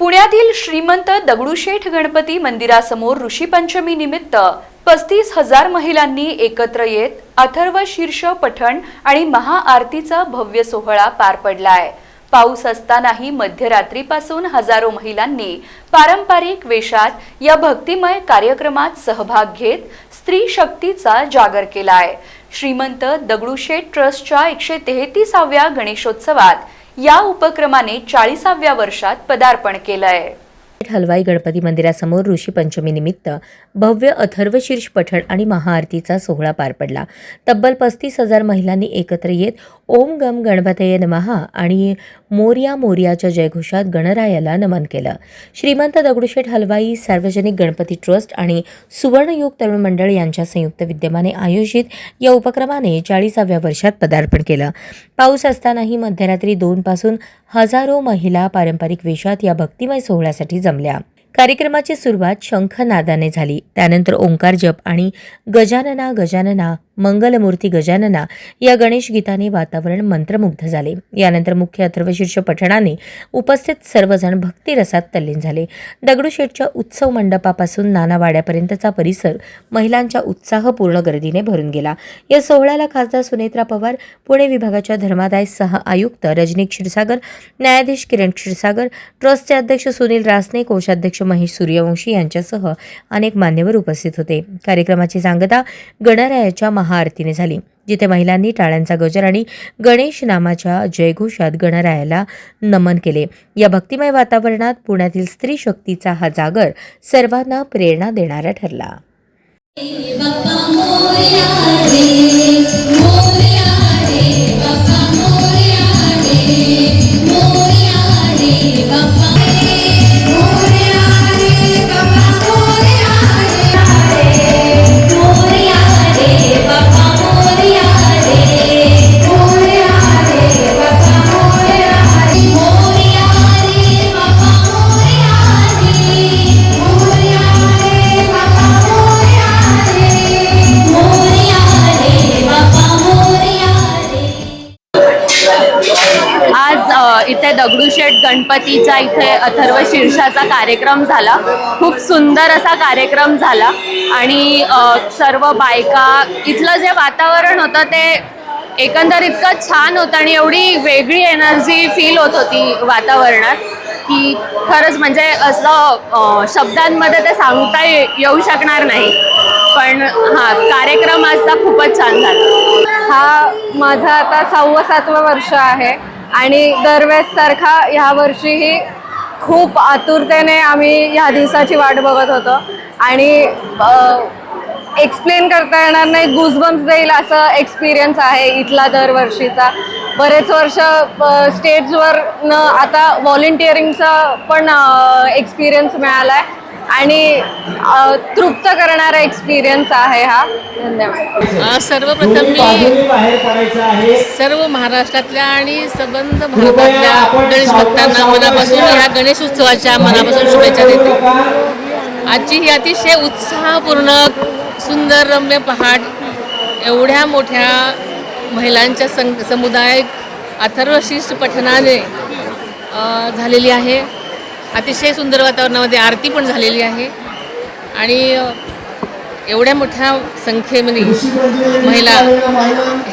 पुण्यातील श्रीमंत दगडूशेठ गणपती मंदिरासमोर ऋषीपंचमी निमित्त पस्तीस हजार महिलांनी एकत्र येत अथर्व शीर्ष पठण आणि महाआरतीचा भव्य सोहळा पार पडलाय. पाऊस असतानाही मध्यरात्रीपासून हजारो महिलांनी पारंपरिक वेशात या भक्तिमय कार्यक्रमात सहभाग घेत स्त्री शक्तीचा जागर केलाय. श्रीमंत दगडूशेठ ट्रस्टच्या एकशे तेहतीसाव्या गणेशोत्सवात या उपक्रमाने चाळीसाव्या वर्षात पदार्पण केलंय. हलवाई गणपती मंदिरासमोर ऋषी पंचमीनिमित्त भव्य अथर्वशीर्ष पठण आणि महाआरतीचा सोहळा पार पडला. तब्बल पस्तीस हजार महिलांनी एकत्र येत ओम गम गणपतये नमहा आणि मोर्या मोर्याच्या जयघोषात गणरायाला नमन केलं. श्रीमंत दगडूशेठ हलवाई सार्वजनिक गणपती ट्रस्ट आणि सुवर्णयुग तरुण मंडळ यांच्या संयुक्त विद्यमाने आयोजित या उपक्रमाने चाळीसाव्या वर्षात पदार्पण केलं. पाऊस असतानाही मध्यरात्री दोनपासून हजारो महिला पारंपरिक वेशात या भक्तिमय सोहळ्यासाठी जमल्या. कार्यक्रमाची सुरुवात शंखनादाने झाली. त्यानंतर ओंकार जप आणि गजानना गजानना मंगलमूर्ती गजानना या गणेश गीताने वातावरण मंत्रमुग्ध झाले. यानंतर मुख्य अथर्वशीर्ष पठणाने उपस्थित सर्वजण भक्तिरसात तल्लीन झाले. दगडूशेठच्या उत्सव मंडपापासून नानावाड्यापर्यंतचा परिसर महिलांच्या उत्साहपूर्ण गर्दीने भरून गेला. या सोहळ्याला खासदार सुनेत्रा पवार पुणे विभागाच्या धर्मादाय सह आयुक्त रजनी क्षीरसागर न्यायाधीश किरण क्षीरसागर ट्रस्टचे अध्यक्ष सुनील रासने कोषाध्यक्ष महेश सूर्यवंशी यांच्यासह अनेक मान्यवर उपस्थित होते. कार्यक्रमाची सांगता गणरायाच्या महाआरतीने झाली जिथे महिलांनी टाळ्यांचा गजर आणि गणेश नामाच्या जयघोषात गणरायाला नमन केले. या भक्तिमय वातावरणात पुण्यातील स्त्री शक्तीचा हा जागर सर्वांना प्रेरणा देणारा ठरला. आज इथे दगडूशेठ गणपतीचा इथे अथर्व शीर्षाचा कार्यक्रम झाला. खूप सुंदर असा कार्यक्रम झाला. आणि सर्व बायका इथलं जे वातावरण होतं ते एकंदर इतकं छान होतं आणि एवढी वेगळी एनर्जी फील होत होती वातावरणात की खरंच म्हणजे असं शब्दांमध्ये ते सांगता येऊ शकणार नाही. पण हां कार्यक्रम आजचा खूपच छान झाला. हा माझा आता सहावं सातवं वर्ष आहे आणि दरवेळेस सारखा ह्या वर्षीही खूप आतुरतेने आम्ही ह्या दिवसाची वाट बघत होतो. आणि एक्सप्लेन करता येणार नाही गुजबम्स देईल असं एक्सपिरियन्स आहे इथला दरवर्षीचा बरेच वर्ष स्टेजवर न आता व्हॉलेंटिअरिंगचा पण एक्सपिरियन्स मिळाला आहे आणि तृप्त करणारा एक्सपिरियन्स आहे हा. धन्यवाद. सर्वप्रथम मी सर्व महाराष्ट्रातल्या आणि सबंध भारतातल्या गणेश भक्तांना मनापासून ह्या गणेश उत्सवाच्या मनापासून शुभेच्छा देते. आजची ही अतिशय उत्साहपूर्ण सुंदर रम्य पहाट एवढ्या मोठ्या महिलांच्या सं समुदाय अथर्वशिष्ट पठणाने झालेली आहे. अतिशय सुंदर वातावरणामध्ये आरती पण झालेली आहे. आणि एवढ्या मोठ्या संख्येमध्ये महिला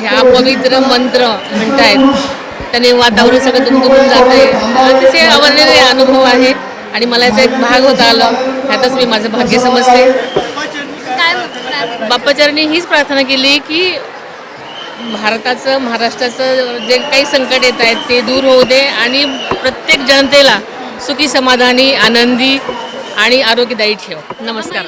ह्या पवित्र मंत्र म्हणतायत. त्याने वातावरण सगळं दुमदुमून जाते अतिशय अवर्णनीय अनुभव आहे. आणि मला याचा एक भाग होता आला. ह्यातच मी माझं भाग्य समजते. बाप्पाचरणी हीच प्रार्थना केली की भारताचं महाराष्ट्राचं जे काही संकट येत आहेत ते दूर होऊ दे आणि प्रत्येक जनतेला सुखी समाधानी आनंदी आणि आरोग्यदायी ठेव. नमस्कार.